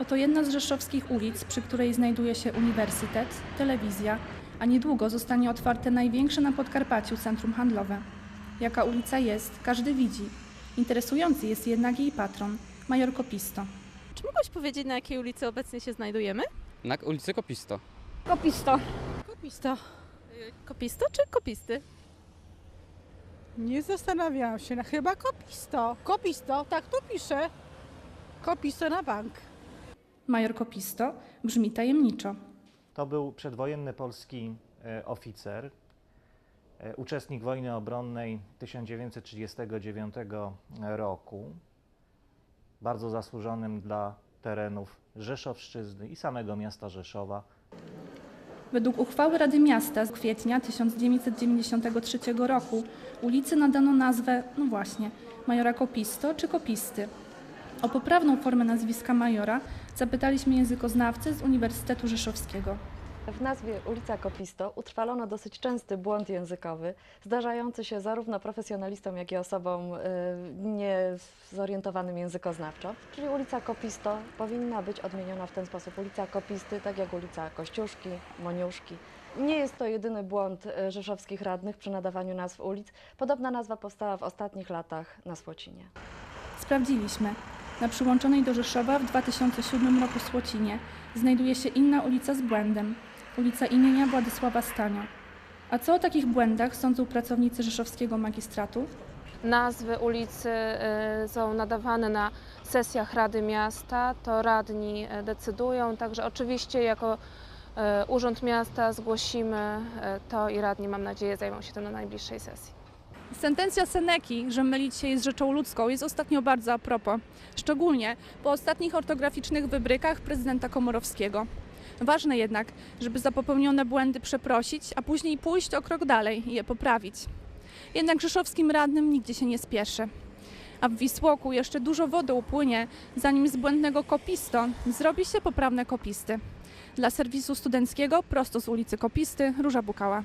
Oto jedna z rzeszowskich ulic, przy której znajduje się uniwersytet, telewizja, a niedługo zostanie otwarte największe na Podkarpaciu centrum handlowe. Jaka ulica jest, każdy widzi. Interesujący jest jednak jej patron, major Kopisto. Czy mogłaś powiedzieć, na jakiej ulicy obecnie się znajdujemy? Na ulicy Kopisto. Kopisto. Kopisto. Kopisto czy kopisty? Nie zastanawiałam się, no chyba kopisto. Kopisto, tak tu pisze. Kopisto na bank. Major Kopisto brzmi tajemniczo. To był przedwojenny polski e, oficer, e, uczestnik wojny obronnej 1939 roku, bardzo zasłużonym dla terenów Rzeszowszczyzny i samego miasta Rzeszowa. Według uchwały Rady Miasta z kwietnia 1993 roku ulicy nadano nazwę, no właśnie, majora Kopisto czy Kopisty. O poprawną formę nazwiska majora zapytaliśmy językoznawcę z Uniwersytetu Rzeszowskiego. W nazwie ulica Kopisto utrwalono dosyć częsty błąd językowy, zdarzający się zarówno profesjonalistom, jak i osobom y, niezorientowanym językoznawczo. Czyli ulica Kopisto powinna być odmieniona w ten sposób. Ulica Kopisty, tak jak ulica Kościuszki, Moniuszki. Nie jest to jedyny błąd y, rzeszowskich radnych przy nadawaniu nazw ulic. Podobna nazwa powstała w ostatnich latach na Słocinie. Sprawdziliśmy. Na przyłączonej do Rzeszowa w 2007 roku Słocinie znajduje się inna ulica z błędem, ulica imienia Władysława Stania. A co o takich błędach sądzą pracownicy rzeszowskiego magistratu? Nazwy ulicy y, są nadawane na sesjach Rady Miasta, to radni y, decydują, także oczywiście jako y, Urząd Miasta zgłosimy to i radni, mam nadzieję, zajmą się tym na najbliższej sesji. Sentencja Seneki, że mylić się jest rzeczą ludzką, jest ostatnio bardzo a propos. Szczególnie po ostatnich ortograficznych wybrykach prezydenta Komorowskiego. Ważne jednak, żeby za popełnione błędy przeprosić, a później pójść o krok dalej i je poprawić. Jednak rzeszowskim radnym nigdzie się nie spieszy. A w Wisłoku jeszcze dużo wody upłynie, zanim z błędnego kopisto zrobi się poprawne kopisty. Dla serwisu studenckiego prosto z ulicy Kopisty Róża Bukała.